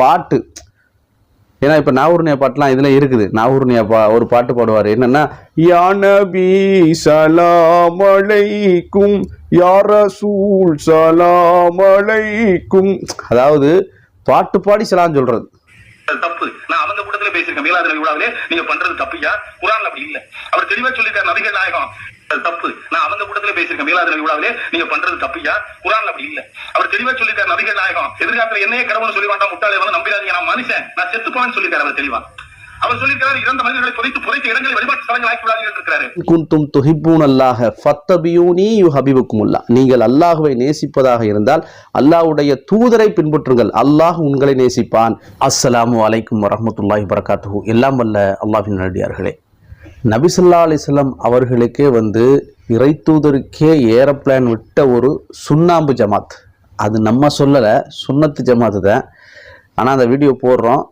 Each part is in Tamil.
பாட்டு. ஏன்னா இப்போ நாகூர்னியா பாட்டுலாம் இதில் இருக்குது. நாகூர்னியா பா ஒரு பாட்டு பாடுவார். என்னன்னா யா நபி சலாம் அலைக்கும் யா ரசூல் சலாம் அலைக்கும் அதாவது பாட்டு பாடி சலாம் சொல்றது. தப்பு. நான் அவங்க கூட்டத்துல பேசியிருக்கேன். மேலாதிரி விழாவிலே நீங்க பண்றது தப்பு. தப்புயா குரான் அப்படி இல்லை. அவர் தெளிவா சொல்லியிருக்காரு நபிகள் நாயகம். தப்பு. மேலாதிர விழாவிலே நீங்க பண்றது தப்புயா? குரான் அப்படி இல்ல. அவர் தெளிவா சொல்லியிருக்காரு நபிகள் நாயகம். எதிர்காலத்துல என்னையே கடவுள்னு சொல்லி வேண்டாம் முட்டாளே வந்து நம்பிடாதீங்க நான் மனுஷன் நான் செத்து போனேன்னு சொல்லியிருக்காரு அவர் தெளிவா. அவர் சொல்லியிருக்காரு இறந்த மனிதர்களை புதைத்து புதைத்த இடங்களை வழிபாட்டு ஸ்தலங்கள் ஆக்கி விடாதீர்கள் இருக்கிறாரு. குந்தும் துஹிப்பூன் அல்லாஹ ஃபத்தபியூனி யு ஹபிபுக்குமுல்லா நீங்கள் அல்லாஹுவை நேசிப்பதாக இருந்தால் அல்லாஹ்வுடைய தூதரை பின்பற்றுங்கள். அல்லாஹ் உங்களை நேசிப்பான். அஸ்ஸலாமு அலைக்கும் வரஹ்மத்துல்லாஹி வரகாத்துஹு எல்லாம் வல்ல அல்லாஹ்வின் நல்லடியார்களே. நபிசல்லா அலிஸ்லாம் அவர்களுக்கே வந்து இறை தூதருக்கே ஏரோப்ளேன் விட்ட ஒரு சுண்ணாம்பு ஜமாத். அது நம்ம சொல்லலை சுண்ணத்து ஜமாத்து தான் ஆனால் அந்த வீடியோ போடுறோம்.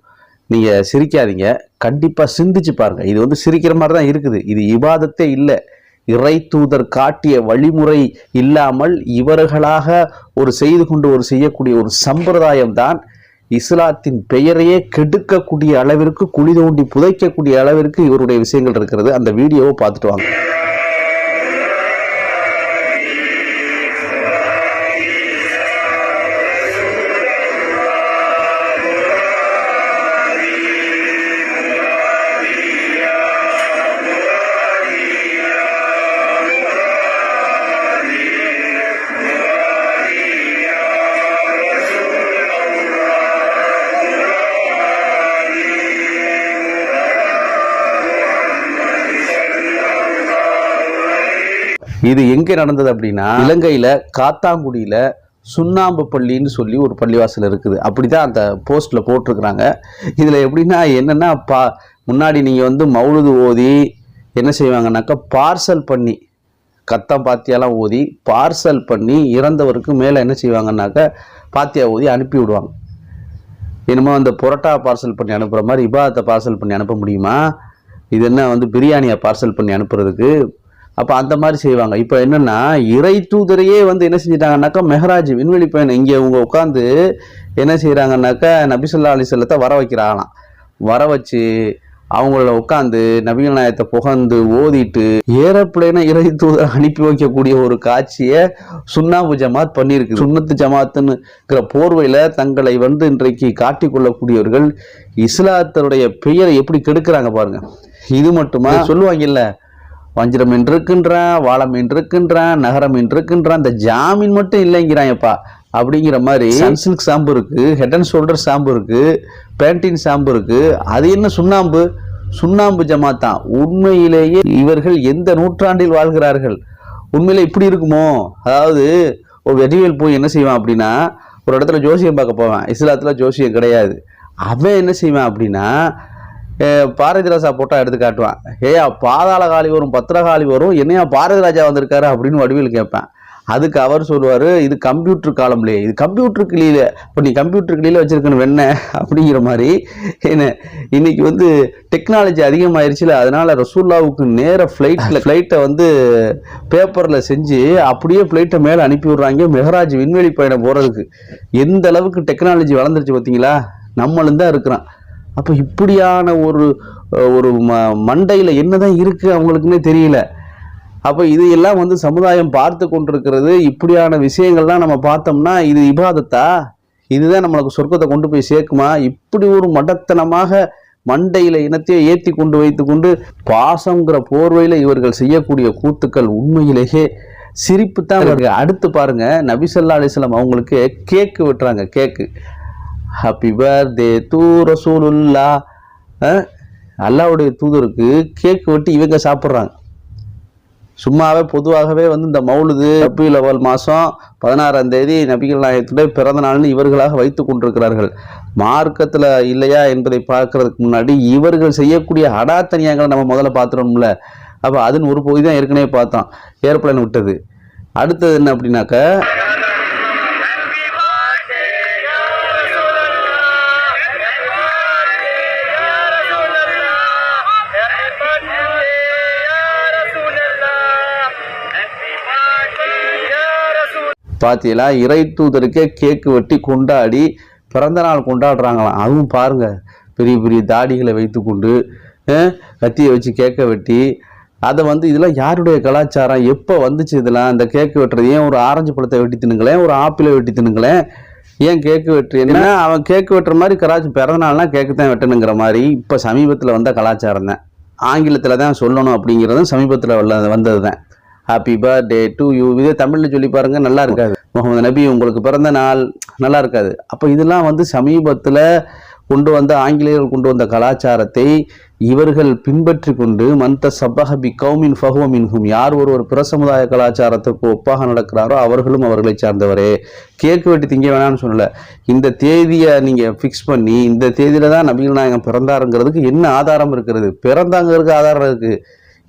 நீங்கள் சிரிக்காதீங்க. கண்டிப்பாக சிந்திச்சு பாருங்கள் இது வந்து சிரிக்கிற மாதிரி தான் இருக்குது. இது இபாதத்தே இல்லை. இறை தூதர் காட்டிய வழிமுறை இல்லாமல் இவர்களாக ஒரு செய்து கொண்டு ஒரு செய்யக்கூடிய ஒரு சம்பிரதாயம் தான் இஸ்லாத்தின் பெயரையே கெடுக்கக்கூடிய அளவிற்கு குழி தோண்டி புதைக்கக்கூடிய அளவிற்கு இவருடைய விஷயங்கள் இருக்கிறது. அந்த வீடியோவை பார்த்துட்டு வாங்க. இது எங்க நடந்தது அப்படின்னா இலங்கையில காத்தாங்குடியில சுண்ணாம்பு பள்ளின்னு சொல்லி ஒரு பள்ளிவாசல் இருக்குது. அப்படிதான் அந்த போஸ்ட்ல போட்டிருக்கிறாங்க. இதுல எப்படின்னா என்னன்னா பா முன்னாடி நீங்க வந்து மௌலுது ஓதி என்ன செய்வாங்கன்னாக்கா பார்சல் பண்ணி கத்தம் பாத்தியாலாம் ஓதி பார்சல் பண்ணி இறந்தவருக்கு மேலே என்ன செய்வாங்கன்னாக்கா பாத்தியா ஓதி அனுப்பி விடுவாங்க. என்னமோ அந்த புரோட்டா பார்சல் பண்ணி அனுப்புகிற மாதிரி இபாதத்தை பார்சல் பண்ணி அனுப்ப முடியுமா? இது என்ன வந்து பிரியாணியை பார்சல் பண்ணி அனுப்புறதுக்கு அப்போ அந்த மாதிரி செய்வாங்க. இப்போ என்னென்னா இறை தூதரையே வந்து என்ன செஞ்சிட்டாங்கன்னாக்கா மெஹராஜ் விண்வெளி பயணம். இங்கே அவங்க உட்காந்து என்ன செய்கிறாங்கன்னாக்கா நபிசுல்லா அலி செல்லத்தை வர வைக்கிறாங்களாம். வர வச்சு அவங்கள உட்காந்து நபிகள் நாயத்தை புகந்து ஓதிட்டு ஏரோப்ளேனை இறை தூதர் அனுப்பி வைக்கக்கூடிய ஒரு காட்சியை சுண்ணாம்பு ஜமாத் பண்ணியிருக்கு சுண்ணத்து ஜமாத்துன்னுங்கிற போர்வையில் தங்களை வந்து இன்றைக்கு காட்டிக்கொள்ளக்கூடியவர்கள் இஸ்லாத்தருடைய பெயரை எப்படி கெடுக்கிறாங்க பாருங்க. இது மட்டுமா? சொல்லுவாங்கல்ல வஞ்சிரம் என்றிருக்கின்றான் வாழம் என்றிருக்கின்றான் நகரம் என்றிருக்கின்றான் இந்த ஜாமீன் மட்டும் இல்லைங்கிறான்ப்பா அப்படிங்கிற மாதிரி சன்சில்க் ஷாம்பு இருக்கு ஹெட் அண்ட் ஷோல்டர் ஷாம்பு இருக்கு பேண்டின் ஷாம்பு இருக்கு. அது என்ன சுண்ணாம்பு? சுண்ணாம்பு ஜமாத் தான் உண்மையிலேயே இவர்கள் எந்த நூற்றாண்டில் வாழ்கிறார்கள்? உண்மையில இப்படி இருக்குமோ? அதாவது ஒரு வெற்றிவேல் போய் என்ன செய்வான் அப்படின்னா ஒரு இடத்துல ஜோசியம் பார்க்க போவான். இஸ்லாத்துல ஜோசியம் கிடையாது. அவன் என்ன செய்வான் அப்படின்னா பாரதி ராஜா போட்டால் எடுத்து காட்டுவேன். ஏயா பாதாள காளி வரும் பத்திரகாளி வரும் என்னையா பாரதி ராஜா வந்திருக்காரு அப்படின்னு வடிவில் கேட்பேன். அதுக்கு அவர் சொல்லுவார் இது கம்ப்யூட்டர் காலம்லையே இது கம்ப்யூட்டர் கிளியில் இப்போ நீ கம்ப்யூட்டர் கிளியில் வச்சுருக்கணும் வெண்ண அப்படிங்கிற மாதிரி. என்ன இன்னைக்கு வந்து டெக்னாலஜி அதிகமாயிருச்சுல அதனால் ரசூல்லாவுக்கு நேர ஃப்ளைட்டில் ஃப்ளைட்டை வந்து பேப்பரில் செஞ்சு அப்படியே ஃப்ளைட்டை மேலே அனுப்பி விடுறாங்க மெஹராஜ் விண்வெளி பயணம் போகிறதுக்கு எந்த அளவுக்கு டெக்னாலஜி வளர்ந்துருச்சு பார்த்தீங்களா நம்மளும் தான் இருக்கிறான் அப்போ இப்படியான ஒரு ஒரு ம மண்டையில் என்னதான் இருக்குது அவங்களுக்குன்னே தெரியல. அப்போ இது எல்லாம் வந்து சமுதாயம் பார்த்து கொண்டிருக்கிறது. இப்படியான விஷயங்கள்லாம் நம்ம பார்த்தோம்னா இது இபாதத்தா? இதுதான் நம்மளுக்கு சொர்க்கத்தை கொண்டு போய் சேர்க்குமா? இப்படி ஒரு மடத்தனமாக மண்டையில இனத்தையே ஏற்றி கொண்டு வைத்து கொண்டு பாசங்கிற போர்வையில் இவர்கள் செய்யக்கூடிய கூத்துக்கள் உண்மையிலேயே சிரிப்பு தான் வருது. அடுத்து பாருங்க நபிசல்லா அலிஸ்லாம் அவங்களுக்கு கேக்கு வெட்டுறாங்க கேக்கு. ஹாப்பி பர்த்டே தூ ரசூலுல்லா அல்லாவுடைய அல்லாஹ்வுடைய தூதருக்கு கேக் வெட்டி இவங்க சாப்பிட்றாங்க. சும்மாவே பொதுவாகவே வந்து இந்த மௌலுது ரபியுல் அவல் மாதம் பதினாறாம் தேதி நபிகள் நாயகத்துடைய பிறந்த நாள்னு இவர்களாக வைத்து கொண்டிருக்கிறார்கள். மார்க்கத்தில் இல்லையா என்பதை பார்க்கறதுக்கு முன்னாடி இவர்கள் செய்யக்கூடிய அடாத்தனியாங்களை நம்ம முதல்ல பார்த்துடணும்ல. அப்போ அதுன்னு ஒரு பகுதி தான் ஏற்கனவே பார்த்தோம். ஏர்பிளைன் விட்டது. அடுத்தது என்ன அப்படின்னாக்க பாத்தீங்களா? இறை தூதருக்கே கேக்கு வெட்டி கொண்டாடி பிறந்த நாள் கொண்டாடுறாங்களாம். அதுவும் பாருங்க. பெரிய பெரிய தாடிகளை வைத்துக்கொண்டு அஹ், கத்தியை வச்சு கேக்க வெட்டி அதை வந்து இதெல்லாம் யாருடைய கலாச்சாரம்? எப்போ வந்துச்சு இதெல்லாம்? இந்த கேக்கு வெட்டுறது ஏன் ஒரு ஆரஞ்சு பழத்தை வெட்டி தின்னுங்களேன்? ஒரு ஆப்பிளை வெட்டி தின்னுங்களேன்? ஏன் கேக்கு வெட்டு என்ன? அவன் கேக்கு வெட்டுற மாதிரி கலாச்சாரம் பிறந்த நாள்னா கேக்கு தான் வெட்டணுங்கிற மாதிரி இப்போ சமீபத்தில் வந்த கலாச்சாரம் தான். ஆங்கிலத்தில் தான் சொல்லணும் அப்படிங்கிறதும் சமீபத்தில் வந்தது தான். ஹாப்பி பர்த்டே டு யூ இதே தமிழில் சொல்லி பாருங்க நல்லா இருக்காது. முகமது நபி உங்களுக்கு பிறந்த நாள் நல்லா இருக்காது. அப்போ இதெல்லாம் வந்து சமீபத்தில் கொண்டு வந்த ஆங்கிலேயர்கள் கொண்டு வந்த கலாச்சாரத்தை இவர்கள் பின்பற்றி கொண்டு மந்த சபஹபி கௌமின் ஃபஹுவமின்ஹும் யார் ஒருவர் பிற சமுதாய கலாச்சாரத்துக்கு ஒப்பாக நடக்கிறாரோ அவர்களும் அவர்களை சார்ந்தவரே. கேக்கு வெட்டி திங்க வேணாம்னு சொல்லல. இந்த தேதியை நீங்கள் ஃபிக்ஸ் பண்ணி இந்த தேதியில தான் நபிகள் நாயகம் பிறந்தாருங்கிறதுக்கு என்ன ஆதாரம் இருக்கிறது? பிறந்தாங்கிறதுக்கு ஆதாரம் இருக்கு.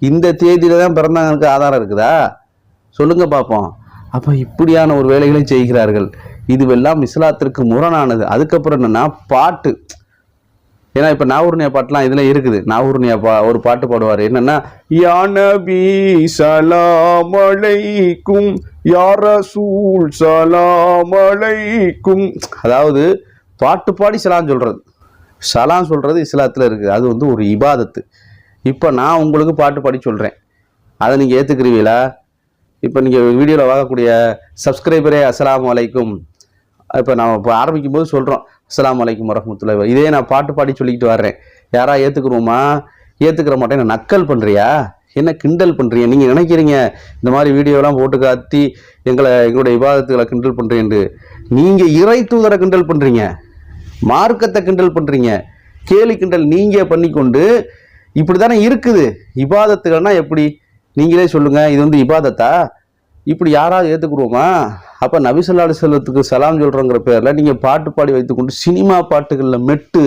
இந்த தேதியில தான் பிறந்தாங்கிறதுக்கு ஆதாரம் இருக்குதா? சொல்லுங்க பார்ப்போம் அப்போ இப்படியான ஒரு வேலைகளை செய்கிறார்கள். இதுவெல்லாம் இஸ்லாத்திற்கு முரணானது. அதுக்கப்புறம் என்னன்னா பாட்டு. ஏன்னா இப்போ நாகூர்னியா பாட்டுலாம் இதில் இருக்குது. நாகூர்னியா பா ஒரு பாட்டு பாடுவார். என்னன்னா யானபி சலாம் அலைக்கும் யா சலாம் அலைக்கும் அதாவது பாட்டு பாடி சலாம் சொல்றது. சலாம் சொல்றது இஸ்லாத்தில் இருக்குது. அது வந்து ஒரு இபாதத்து. இப்போ நான் உங்களுக்கு பாட்டு பாடி சொல்கிறேன் அதை நீங்கள் ஏற்றுக்கிறீங்களா இப்போ நீங்கள் வீடியோவில் வாங்கக்கூடிய சப்ஸ்கிரைபரே அஸ்லாம் வலைக்கும் இப்போ நான் இப்போ ஆரம்பிக்கும் போது சொல்கிறோம் அஸ்லாம் அலைக்கும் வரஹ்மத்துல்லாஹி இதே நான் பாட்டு பாடி சொல்லிக்கிட்டு வர்றேன். யாராக ஏற்றுக்குருவோமா ஏற்றுக்கிற மாட்டேன். நக்கல் பண்ணுறியா என்ன கிண்டல் பண்ணுறீங்க நீங்கள் நினைக்கிறீங்க இந்த மாதிரி வீடியோலாம் போட்டு காத்தி எங்களை எங்களுடைய விவாதத்துகளை கிண்டல் பண்ணுறேன்ட்டு நீங்கள் இறை தூதரை கிண்டல் பண்ணுறீங்க மார்க்கத்தை கிண்டல் பண்ணுறீங்க கேலி கிண்டல் நீங்கள் பண்ணிக்கொண்டு இப்படி தானே இருக்குது. இபாதத்துகள்னா எப்படி? நீங்களே சொல்லுங்க இது வந்து இபாதத்தா? இப்படி யாராவது ஏற்றுக்குருவோமா அப்போ நபிசல்லாடு செல்லத்துக்கு சலாம் சொல்கிறோங்கிற பேரில் நீங்கள் பாட்டு பாடி வைத்துக்கொண்டு சினிமா பாட்டுகளில் மெட்டு.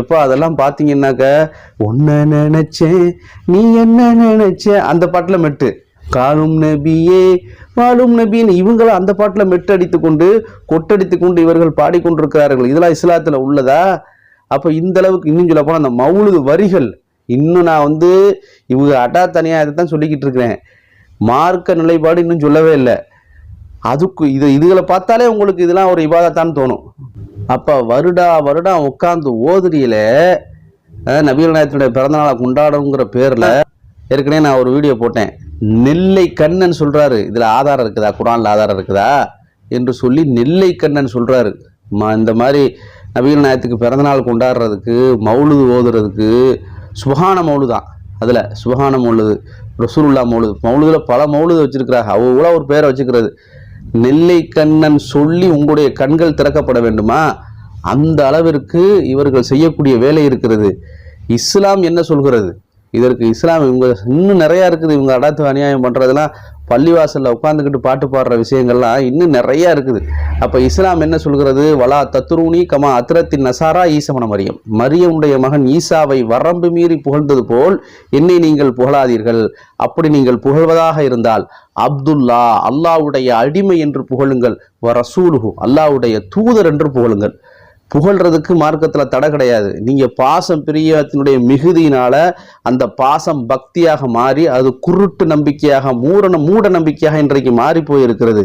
எப்போ அதெல்லாம் பார்த்தீங்கன்னாக்க ஒன்ன நினைச்சேன் நீ என்ன நினைச்ச? அந்த பாட்டில் மெட்டு. காலும் நபியே வாழும் நபின்னு. இவங்களும் அந்த பாட்டில் மெட்டு அடித்து கொண்டு கொட்டடித்து கொண்டு இவர்கள் பாடிக்கொண்டிருக்கிறார்கள் இதெல்லாம் இஸ்லாத்தில் உள்ளதா? அப்போ இந்த அளவுக்கு இன்னும் சொல்ல போனால் அந்த மவுளுது வரிகள் இன்னும் நான் வந்து இவங்க அட்டா தனியாக இதை தான் சொல்லிக்கிட்டு இருக்கிறேன். மார்க்க நிலைப்பாடு இன்னும் சொல்லவே இல்லை. அதுக்கு இது இதுகளை பார்த்தாலே உங்களுக்கு இதெல்லாம் ஒரு இபாதத்தான்னு தோணும். அப்போ வருடா வருடம் உட்காந்து ஓதுரியில் அஹ், நாயகத்தினுடைய பிறந்தநாளை கொண்டாடணுங்கிற பேரில் ஏற்கனவே நான் ஒரு வீடியோ போட்டேன். நெல்லை கண்ணன் சொல்கிறாரு இதில் ஆதாரம் இருக்குதா? குரானில் ஆதாரம் இருக்குதா? என்று சொல்லி நெல்லை கண்ணன் சொல்கிறாரு ம- இந்த மாதிரி நபிகள் நாயகத்துக்கு பிறந்தநாள் கொண்டாடுறதுக்கு மௌலுது ஓதுறதுக்கு சுபஹான மௌலு தான் அதில் சுபஹான மௌலுது ரசூலுல்லா மௌலுது. மௌலுதில் பல மௌலுது வச்சுருக்கிறாங்க. அவ்வளோ ஒரு பேரை வச்சுக்கிறது. நெல்லை கண்ணன் சொல்லி உங்களுடைய கண்கள் திறக்கப்பட வேண்டுமா? அந்த அளவிற்கு இவர்கள் செய்யக்கூடிய வேலை இருக்கிறது. இஸ்லாம் என்ன சொல்கிறது? இதற்கு இஸ்லாம் இவங்க இன்னும் நிறையா இருக்குது. இவங்க அடாத்து அநியாயம் பண்ணுறதெல்லாம் பள்ளிவாசலில் உட்காந்துக்கிட்டு பாட்டு பாடுற விஷயங்கள்லாம் இன்னும் நிறையா இருக்குது. அப்போ இஸ்லாம் என்ன சொல்கிறது? வலா தத்துருணி கமா அத்ரத்தின் நசாரா ஈசமன மரியம். மரியமுடைய மகன் ஈசாவை வரம்பு மீறி புகழ்ந்தது போல் என்னை நீங்கள் புகழாதீர்கள். அப்படி நீங்கள் புகழ்வதாக இருந்தால் அப்துல்லா அல்லாவுடைய அடிமை என்று புகழுங்கள். வ ரசூலுகு அல்லாவுடைய தூதர் என்று புகழுங்கள். புகழ்றதுக்கு மார்க்கத்தில் தடை கிடையாது. நீங்கள் பாசம் பிரியத்தினுடைய மிகுதியினால அந்த பாசம் பக்தியாக மாறி அது குருட்டு நம்பிக்கையாக மூட மூட நம்பிக்கையாக இன்றைக்கு மாறி போயிருக்கிறது.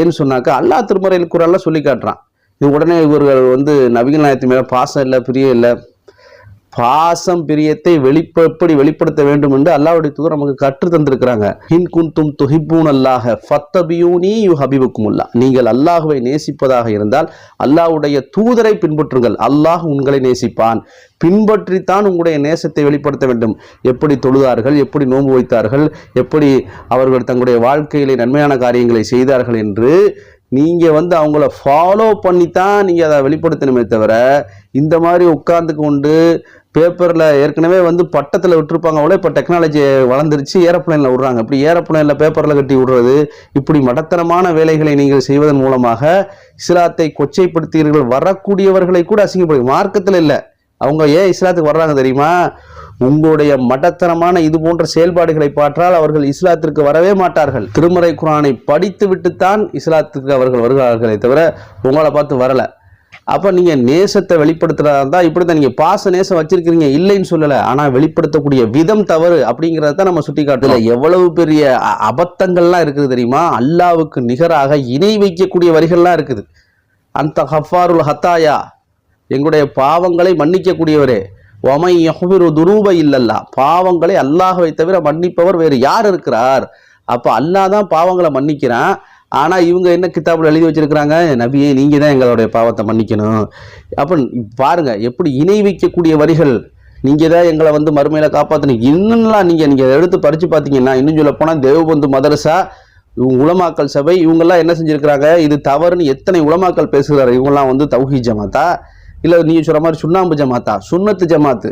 ஏன்னு சொன்னாக்கா அல்லாஹ் திருமறையில் குரல்ல சொல்லி காட்டுறான். இது உடனே இவர்கள் வந்து நபிகள் நாயத்து மேலே பாசம் இல்லை பிரியம் இல்லை. பாசம் பிரியத்தை வெளிப்ப எப்படி வெளிப்படுத்த வேண்டும் என்று அல்லாவுடைய தூதர் நமக்கு கற்று தந்திருக்கிறாங்க. ஹின் குந்தும் துஹிபூன் அல்லாஹ ஃபத்தபியூனி யு ஹபிபுக்குமுல்லா நீங்கள் அல்லாஹுவை நேசிப்பதாக இருந்தால் அல்லாஹுடைய தூதரை பின்பற்றுங்கள். அல்லாஹ் உங்களை நேசிப்பான். பின்பற்றித்தான் உங்களுடைய நேசத்தை வெளிப்படுத்த வேண்டும். எப்படி தொழுதார்கள் எப்படி நோன்பு வைத்தார்கள் எப்படி அவர்கள் தங்களுடைய வாழ்க்கையிலே நன்மையான காரியங்களை செய்தார்கள் என்று நீங்கள் வந்து அவங்கள ஃபாலோ பண்ணித்தான் நீங்கள் அதை வெளிப்படுத்தணுமே தவிர இந்த மாதிரி உட்கார்ந்து கொண்டு பேப்பரில் ஏற்கனவே வந்து பட்டத்தில் விட்டுருப்பாங்க அவ்வளோ இப்போ டெக்னாலஜி வளர்ந்துருச்சு ஏரோப்ளேனில் விடுறாங்க. இப்படி ஏரோப்ளேனில் பேப்பரில் கட்டி விடுறது இப்படி மடத்தனமான வேலைகளை நீங்கள் செய்வதன் மூலமாக இஸ்லாத்தை கொச்சைப்படுத்தீர்கள் வரக்கூடியவர்களை கூட அசிங்கப்படுது மார்க்கத்தில் இல்லை. அவங்க ஏன் இஸ்லாத்துக்கு வர்றாங்க தெரியுமா? உங்களுடைய மடத்தனமான இது போன்ற செயல்பாடுகளை பார்த்தால் அவர்கள் இஸ்லாத்திற்கு வரவே மாட்டார்கள். திருமறை குரானை படித்து விட்டுத்தான் இஸ்லாத்திற்கு அவர்கள் வருகிறார்களே தவிர உங்களை பார்த்து வரல. அப்போ நீங்கள் நேசத்தை வெளிப்படுத்துறதா இப்படி தான் நீங்கள் பாச நேசம் வச்சிருக்கிறீங்க இல்லைன்னு சொல்லலை. ஆனால் வெளிப்படுத்தக்கூடிய விதம் தவறு அப்படிங்கிறத தான் நம்ம சுட்டி காட்டல எவ்வளவு பெரிய அபத்தங்கள்லாம் இருக்குது தெரியுமா? அல்லாவுக்கு நிகராக இணை வைக்கக்கூடிய வரிகள்லாம் இருக்குது. அந்த ஹஃபாருல் ஹத்தாயா எங்களுடைய பாவங்களை மன்னிக்கக்கூடியவரே. ஒமை யஹ்பிரு துரூப இல்லல்லா பாவங்களை அல்லாஹவை தவிர மன்னிப்பவர் வேறு யார் இருக்கிறார்? அப்போ அல்லாஹ் தான் பாவங்களை மன்னிக்கிறான். ஆனால் இவங்க என்ன கித்தாப்பில் எழுதி வச்சிருக்கிறாங்க? நபியே நீங்கள் தான் எங்களுடைய பாவத்தை மன்னிக்கணும். அப்போ பாருங்கள் எப்படி இணை வைக்கக்கூடிய வரிகள் நீங்கள் தான் எங்களை வந்து மறுமையில் காப்பாற்றணும் இன்னும்லாம் நீங்கள் நீங்கள் அதை எடுத்து பறித்து பார்த்தீங்கன்னா இன்னும் சொல்ல போனால் தேவபந்து மதரசா இவங்க உலமாக்கல் சபை இவங்கெல்லாம் என்ன செஞ்சுருக்கிறாங்க? இது தவறுன்னு எத்தனை உலமாக்கல் பேசுகிறாரு இவங்கெல்லாம் வந்து தௌஹி ஜமாத்தா. இல்லை நீ சொல்கிற மாதிரி சுண்ணாம்பு ஜமாத்தா சுண்ணத்து ஜமாத்து.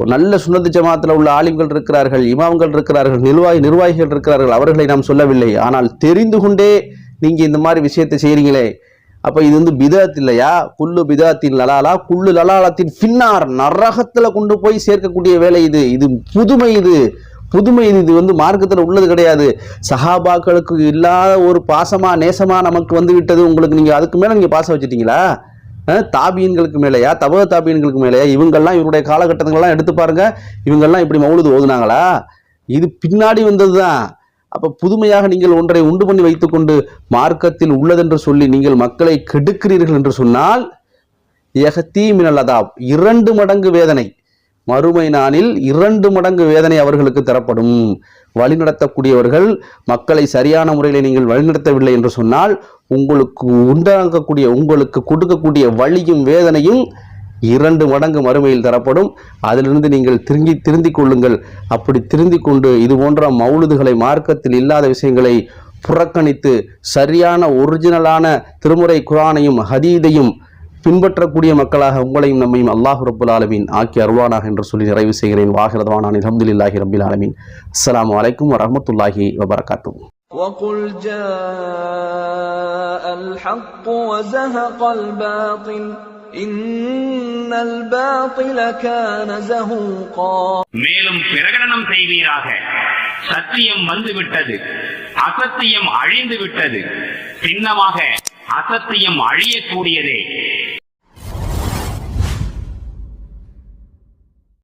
ஒரு நல்ல சுண்ணத்து ஜமாத்தில் உள்ள ஆலிம்கள் இருக்கிறார்கள் இமாம்கள் இருக்கிறார்கள் நிர்வாகி நிர்வாகிகள் இருக்கிறார்கள் அவர்களை நாம் சொல்லவில்லை. ஆனால் தெரிந்து கொண்டே நீங்கள் இந்த மாதிரி விஷயத்தை செய்கிறீங்களே அப்போ இது வந்து பிதாத் இல்லையா? குல்லு பிதாத்தின் லலாலா குல்லு லலாலத்தின் பின்னார் நரகத்தில் கொண்டு போய் சேர்க்கக்கூடிய வேலை இது. இது புதுமை இது. புதுமை இது. இது வந்து மார்க்கத்தில் உள்ளது கிடையாது. சஹாபாக்களுக்கு இல்லாத ஒரு பாசமாக நேசமாக நமக்கு வந்து விட்டது. உங்களுக்கு நீங்கள் அதுக்கு மேலே நீங்கள் பாசம் வச்சுட்டீங்களா? தாபியன்களுக்கு மேலேயா தப தாபியன்களுக்கு மேலேயா? இவங்கெல்லாம் இவருடைய காலகட்டங்கள்லாம் எடுத்து பாருங்க. இவங்கெல்லாம் இப்படி மௌலுது ஓதுனாங்களா? இது பின்னாடி வந்ததுதான். அப்போ புதுமையாக நீங்கள் ஒன்றை உண்டு பண்ணி வைத்துக்கொண்டு மார்க்கத்தில் உள்ளதென்று சொல்லி நீங்கள் மக்களை கெடுக்கிறீர்கள் என்று சொன்னால் யகத்தீ மினல் இரண்டு மடங்கு வேதனை. மறுமை நாளில் இரண்டு மடங்கு வேதனை அவர்களுக்கு தரப்படும். வழிநடத்தக்கூடியவர்கள் மக்களை சரியான முறையில் நீங்கள் வழிநடத்தவில்லை என்று சொன்னால் உங்களுக்கு உண்டாகக்கூடிய உங்களுக்கு கொடுக்கக்கூடிய வழியும் வேதனையும் இரண்டு மடங்கு மறுமையில் தரப்படும். அதிலிருந்து நீங்கள் திரும்பி திருந்திக் கொள்ளுங்கள். அப்படி திருந்திக் கொண்டு இது போன்ற மௌலுதுகளை மார்க்கத்தில் இல்லாத விஷயங்களை புறக்கணித்து சரியான ஒரிஜினலான திருமுறை குரானையும் ஹதீதையும் பின்பற்றக்கூடிய மக்களாக உங்களையும் நம்மையும் அல்லாஹ் ரப்புல் ஆலமீன் ஆக்கி அருள்வானாக என்று சொல்லி நிறைவு செய்கிறேன் வாகிரதவானான் அல்ஹம்துலில்லாஹி ரப்பில் ஆலமீன் அஸ்ஸலாமு அலைக்கும் வரஹ்மத்துல்லாஹி வபரகாத்துஹு وقل جاء الحق وزهق الباطل إن الباطل كان زهوقا மேலும் பிரகடனம் செய்வீராக சத்தியம் வந்துவிட்டது அசத்தியம் அழிந்து விட்டது சின்னமாக அசத்தியம் அழியக்கூடியதே